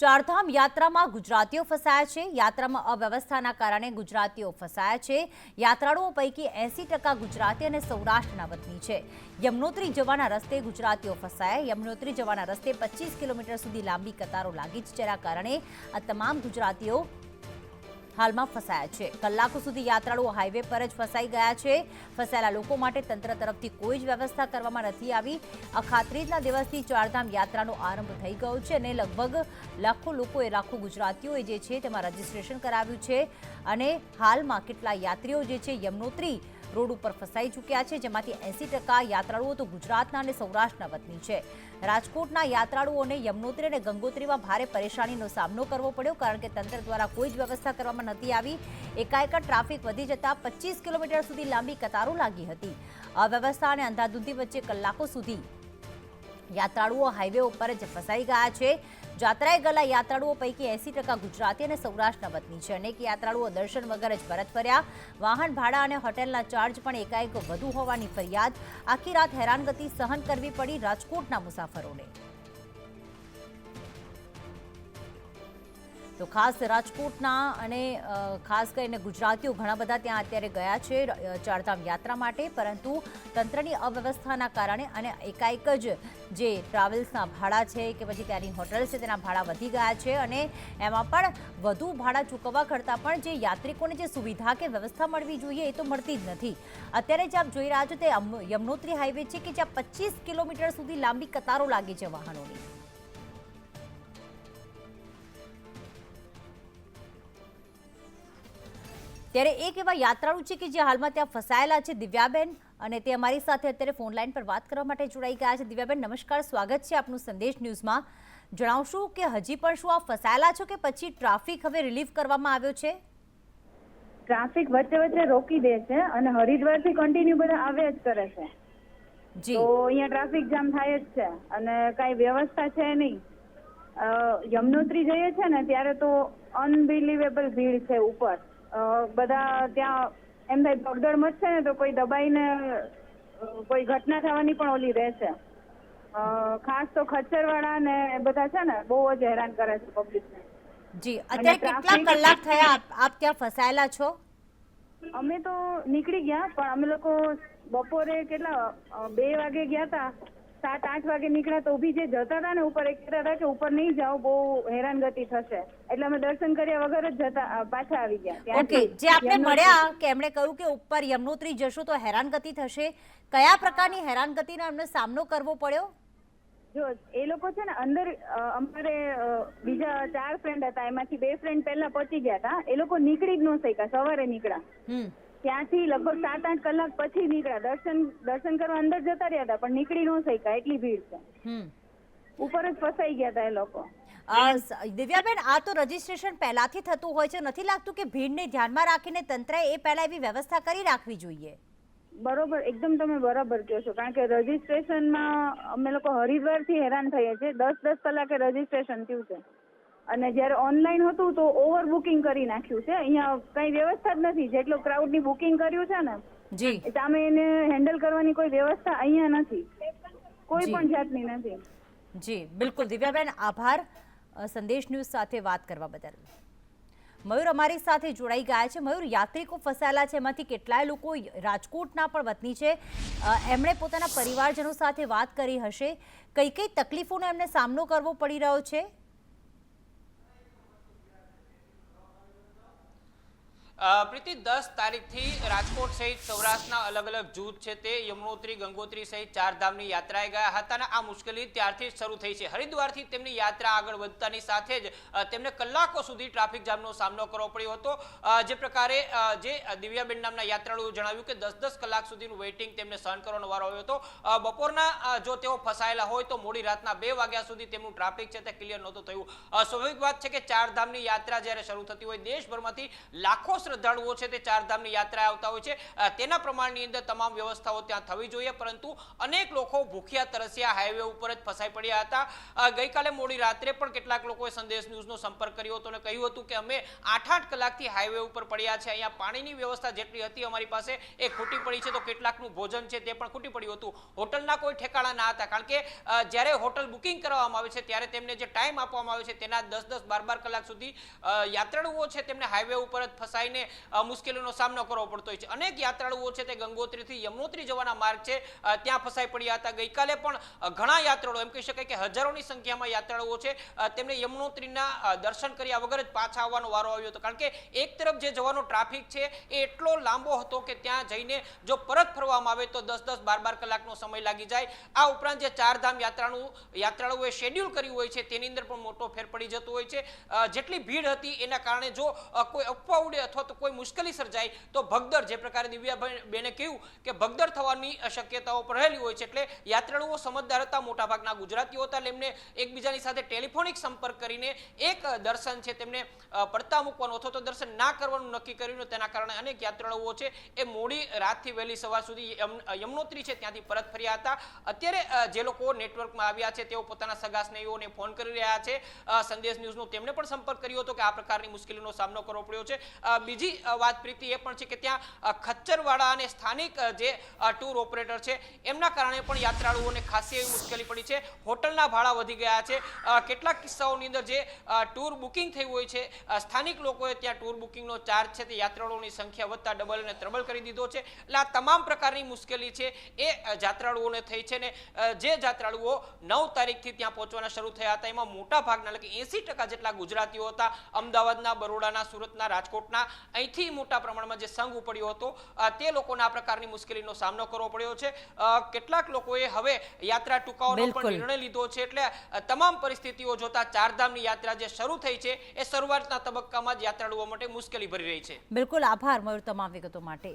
ચારધામ યાત્રામાં ગુજરાતીઓ ફસાયા છે. યાત્રામાં અવ્યવસ્થાના કારણે ગુજરાતીઓ ફસાયા છે. યાત્રાળુઓ પૈકી એસી ટકા ગુજરાતી અને સૌરાષ્ટ્રના વતની છે. યમનોત્રી જવાના રસ્તે ગુજરાતીઓ ફસાયા. યમનોત્રી જવાના રસ્તે પચીસ કિલોમીટર સુધી લાંબી કતારો લાગી છે જેના કારણે આ તમામ ગુજરાતીઓ હાલમાં ફસાયા છે. કલાકો સુધી યાત્રાળુઓ હાઈવે પર જ ફસાઈ ગયા છે. ફસાયેલા લોકો માટે તંત્ર તરફથી કોઈ જ વ્યવસ્થા કરવામાં નથી આવી. અખાત્રીજના દિવસથી ચારધામ યાત્રાનો આરંભ થઈ ગયો છે અને લગભગ લાખો લોકોએ, લાખો ગુજરાતીઓએ જે છે તેમાં રજીસ્ટ્રેશન કરાવ્યું છે. અને હાલમાં કેટલા યાત્રીઓ જે છે યમનોત્રી રોડ ઉપર ફસાઈ ચૂક્યા છે, જેમાંથી એસી ટકા યાત્રાળુઓ તો ગુજરાતના અને સૌરાષ્ટ્રના વતની છે. રાજકોટના યાત્રાળુઓને યમનોત્રી અને ગંગોત્રીમાં ભારે પરેશાનીનો સામનો કરવો પડ્યો, કારણ કે તંત્ર દ્વારા કોઈ જ વ્યવસ્થા કરવામાં નથી આવી. એકાએક ટ્રાફિક વધી જતા પચીસ કિલોમીટર સુધી લાંબી કતારો લાગી હતી. અવ્યવસ્થા અને અંધાધૂંધી વચ્ચે કલાકો સુધી યાત્રાળુઓ હાઈવે ઉપર જ ફસાઈ ગયા છે. જાત્રાએ ગયેલા યાત્રાળુઓ પૈકી એસી ટકા ગુજરાતી અને સૌરાષ્ટ્રના વતની છે. અનેક યાત્રાળુઓ દર્શન વગર જ પરત ફર્યા. વાહન, ભાડા અને હોટેલના ચાર્જ પણ એકાએક વધુ હોવાની ફરિયાદ. આખી રાત હેરાનગતિ સહન કરવી પડી રાજકોટના મુસાફરોને. તો ખાસ રાજકોટના અને ખાસ કરીને ગુજરાતીઓ ઘણા બધા ત્યાં અત્યારે ગયા છે ચારધામ યાત્રા માટે. પરંતુ તંત્રની અવ્યવસ્થાના કારણે અને એકાએક જ જે ટ્રાવેલ્સના ભાડા છે કે પછી ત્યાંની હોટલ છે તેના ભાડા વધી ગયા છે અને એમાં પણ વધુ ભાડા ચૂકવવા કરતાં પણ જે યાત્રિકોને જે સુવિધા કે વ્યવસ્થા મળવી જોઈએ એ તો મળતી જ નથી. અત્યારે જે આપ જોઈ રહ્યા છો તે યમનોત્રી હાઈવે છે કે જ્યાં પચીસ કિલોમીટર સુધી લાંબી કતારો લાગી છે વાહનોની. ત્યારે એક એવા યાત્રાળુ છે કે જે હાલમાં ત્યાં ફસાયેલા છે દિવ્યાબેન. અને તે અમારી સાથે અત્યારે ફોન લાઈન પર વાત કરવા માટે જોડાઈ ગયા છે. દિવ્યાબેન નમસ્કાર સ્વાગત છે આપનું સંદેશ ન્યૂઝમાં. જણાવશો કે હજી પણ શું આ ફસાયેલા છો કે પછી ટ્રાફિક હવે રિલીફ કરવામાં આવ્યો છે? ટ્રાફિક વચ્ચે વચ્ચે રોકી દે છે અને હરિદ્વારથી કન્ટિન્યુ બધા આવ્યા જ કરે છે. જી. તો અહીંયા ટ્રાફિક જામ થાય જ છે અને કઈ વ્યવસ્થા છે નહીં. યમનોત્રી જઈએ છે ને ત્યારે તો અનબિલીવેબલ ભીડ છે ઉપર. બધા ત્યાં એમ થાય ભગદડ મચશે ને તો કોઈ દબાઈને કોઈ ઘટના થવાની પણ ઓલી રહેશે. અ, ખાસ તો ખચ્ચરવાળા ને બધા છે ને બહુ જ હેરાન કરે છે પબ્લિકને જી અત્યારે કેટલા કલાક થયા આપ- આપ ત્યાં ફસાયેલા છો? અમે તો નીકળી ગયા પણ અમે લોકો બપોરે કેટલા બે વાગે ગયા હતા સાત આઠ વાગે નીકળ્યા તો ઊભી જે જતા હતા ને ઉપર એ કહેતા હતા કે ઉપર નહીં જાઓ બહુ હેરાનગતિ થશે. એટલે અમે દર્શન કર્યા વગર જ જતા પાછા આવી ગયા. ઓકે જે આપને મળ્યા કે એમણે કહ્યું કે ઉપર યમનોત્રી જશો તો હેરાનગતિ થશે કયા પ્રકારની હેરાનગતિનો એમને સામનો કરવો પડ્યો? જો એ લોકો છે ને અંદર અમારે બીજા ચાર ફ્રેન્ડ હતા એમાંથી બે ફ્રેન્ડ પહેલા પહોંચી ગયા હતા. એ લોકો નીકળી જ ન શક્યા સવારે નીકળ્યા. ત્યાંથી લગભગ સાત આઠ કલાક પછી નીકળ્યા. દર્શન દર્શન કરવા અંદર જતા રહ્યા હતા પણ નીકળી ન શક્યા. એટલી ભીડ છે. હમ. ઉપર જ ફસાઈ ગયા હતા એ લોકો. દિવ્યાબેન આ તો રજીસ્ટ્રેશન પહેલાથી થતું હોય છે. નથી લાગતું કે ભીડને ધ્યાનમાં રાખીને તંત્રએ એ પહેલા એવી વ્યવસ્થા કરી રાખવી જોઈએ? બરોબર. એકદમ તમે બરાબર કહો છો. કારણ કે રજીસ્ટ્રેશનમાં અમે લોકો હરિદ્વારથી હેરાન થઈએ છીએ. દસ દસ કલાકે રજીસ્ટ્રેશન થયું છે. અને જ્યારે ઓનલાઈન હતું તો ઓવર બુકિંગ કરી નાખ્યું છે. અહીંયા કઈ વ્યવસ્થા જ નથી. જેટલો ક્રાઉડની બુકિંગ કર્યું છે ને જી. સામે એને હેન્ડલ કરવાની કોઈ વ્યવસ્થા અહીંયા નથી. કોઈ પણ જાતની નથી. જી બિલકુલ. દિવ્યાબેન આભાર. સંદેશ ન્યૂઝ સાથે વાત કરવા બદલ. મયુર અમારી સાથે જોડાઈ ગયા છે. મયુર યાત્રિકો ફસાયેલા છે. એમાંથી કેટલાય લોકો રાજકોટના પણ વતની છે. એમણે પોતાના પરિવારજનો સાથે વાત કરી હશે. કઈ કઈ તકલીફોનો એમને સામનો કરવો પડી રહ્યો છે? પ્રીતિ, દસ તારીખથી રાજકોટ સહિત સૌરાષ્ટ્રના અલગ અલગ જૂથ છે તે. યમુનોત્રી, ગંગોત્રી સહિત ચાર ધામની યાત્રાએ ગયા હતા અને આ મુશ્કેલી ત્યારથી શરૂ થઈ છે. હરિદ્વારથી તેમની યાત્રા આગળ વધતાની સાથે જ તેમને કલાકો સુધી ટ્રાફિક જામનો સામનો કરવો પડ્યો હતો. જે પ્રકારે જે દિવ્યાબેન નામના યાત્રાળુએ જણાવ્યું કે દસ દસ કલાક સુધીનું વેઇટિંગ તેમને સહન કરવાનો વારો આવ્યો હતો. બપોરના જો તેઓ ફસાયેલા હોય તો મોડી રાતના બે વાગ્યા સુધી તેમનું ટ્રાફિક છે તે ક્લિયર નહોતું થયું. સ્વાભાવિક વાત છે કે ચાર ધામની યાત્રા જ્યારે શરૂ થતી હોય, દેશભરમાંથી લાખો શ્રદ્ધાળુઓ છે તે ચારધામની યાત્રા આવતા હોય છે. તેના પ્રમાણની અંદર તમામ વ્યવસ્થાઓ ત્યાં થવી જોઈએ, પરંતુ અનેક લોકો ભૂખ્યા, તરસ્યા હાઈવે ઉપર જ ફસાઈ પડ્યા હતા. ગઈકાલે મોડી રાત્રે પણ કેટલાક લોકોએ સંદેશ ન્યૂઝનો સંપર્ક કર્યો હતો અને કહ્યું હતું કે અમે આઠ આઠ કલાકથી હાઈવે ઉપર પડ્યા છે. અહીંયા પાણીની વ્યવસ્થા જેટલી હતી અમારી પાસે એ ખૂટી પડી છે. તો કેટલાકનું ભોજન છે તે પણ ખૂટી પડ્યું હતું. હોટલના કોઈ ઠેકાણા ના હતા, કારણ કે જ્યારે હોટલ બુકિંગ કરવામાં આવે છે ત્યારે તેમને જે ટાઈમ આપવામાં આવે છે તેના દસ દસ બાર બાર કલાક સુધી યાત્રાળુઓ છે તેમને હાઈવે ઉપર જ ફસાઈને અ, મુશ્કેલીનો સામનો કરવો પડતો હોય છે. અનેક યાત્રાળુઓ છે તે ગંગોત્રીથી યમનોત્રી જવાના માર્ગ છે ત્યાં ફસાઈ પડ્યા હતા. ગઈકાલે પણ ઘણા યાત્રાળુઓ એમ કહી શકાય કે હજારોની સંખ્યામાં યાત્રાળુઓ છે તેમને યમનોત્રીના દર્શન કર્યા વગર જ પાછા આવવાનો વારો આવ્યો હતો. કારણ કે એક તરફ જે જવાનો ટ્રાફિક છે એ એટલો લાંબો હતો કે ત્યાં જઈને જો પરત ફરવામાં આવે તો દસ દસ બાર બાર કલાકનો સમય લાગી જાય. આ ઉપરાંત જે ચારધામ યાત્રાનું યાત્રાળુઓએ શેડ્યુલ કર્યું હોય છે તેની અંદર પણ મોટો ફેર પડી જતો હોય છે. જેટલી ભીડ હતી એના કારણે જો કોઈ અપવા ઉડે અથવા તો કોઈ મુશ્કેલી સર્જાય, તો ભગદર, જે પ્રકારે દિવ્યા બેને કહ્યું કે ભગદર થવાની શક્યતાઓ રહેલી હોય છે, એટલે યાત્રાળુઓ સમજદાર હતા, મોટાભાગના ગુજરાતીઓ હતા એમને એકબીજાની સાથે ટેલિફોનિક સંપર્ક કરીને એક દર્શન છે, તેમને પડતા મૂકવાનું અથવા તો દર્શન ના કરવાનું નક્કી કર્યું તેના કારણે અનેક યાત્રાળુઓ છે, એ મોડી રાતથી વહેલી સવાર સુધી યમનોત્રી છે, ત્યાંથી પરત ફર્યા હતા. અત્યારે જે લોકો નેટવર્કમાં આવ્યા છે, તેઓ પોતાના સગા સ્નેહીઓને ફોન કરી રહ્યા છે સંદેશ ન્યૂઝનો તેમને પણ સંપર્ક કર્યો હતો કે આ પ્રકારની મુશ્કેલીનો સામનો કરવો પડ્યો છે. બીજી વાત પ્રીતિ એ પણ છે કે ત્યાં ખચ્ચરવાળા અને સ્થાનિક જે ટૂર ઓપરેટર છે, એમના કારણે પણ યાત્રાળુઓને ખાસી એવી મુશ્કેલી પડી છે. હોટલના ભાડા વધી ગયા છે. કેટલાક કિસ્સાઓની અંદર જે ટૂર બુકિંગ થયું હોય છે સ્થાનિક લોકોએ ત્યાં ટૂર બુકિંગનો ચાર્જ છે તે યાત્રાળુઓની સંખ્યા વધતા ડબલ અને ત્રબલ કરી દીધો છે. એટલે આ તમામ પ્રકારની મુશ્કેલી છે એ જાત્રાળુઓને થઈ છે ને જે યાત્રાળુઓ નવ તારીખથી ત્યાં પહોંચવાના શરૂ થયા હતા, એમાં મોટા ભાગના એટલે કે એસી જેટલા ગુજરાતીઓ હતા. અમદાવાદના, બરોડાના, સુરતના, રાજકોટના અહીંથી મોટા પ્રમાણમાં જે સંઘ ઉપડ્યો હતો તે લોકોને આ પ્રકારની મુશ્કેલીનો સામનો કરવો પડ્યો છે. કેટલાક લોકોએ હવે યાત્રા ટૂંકાવાનો પણ નિર્ણય લીધો છે. એટલે તમામ પરિસ્થિતિઓ જોતા ચારધામની યાત્રા જે શરૂ થઈ છે એ શરૂઆતના તબક્કામાં જ યાત્રાળુઓ માટે મુશ્કેલી ભરી રહી છે. બિલકુલ આભાર મયુર તમામ વિગતો માટે.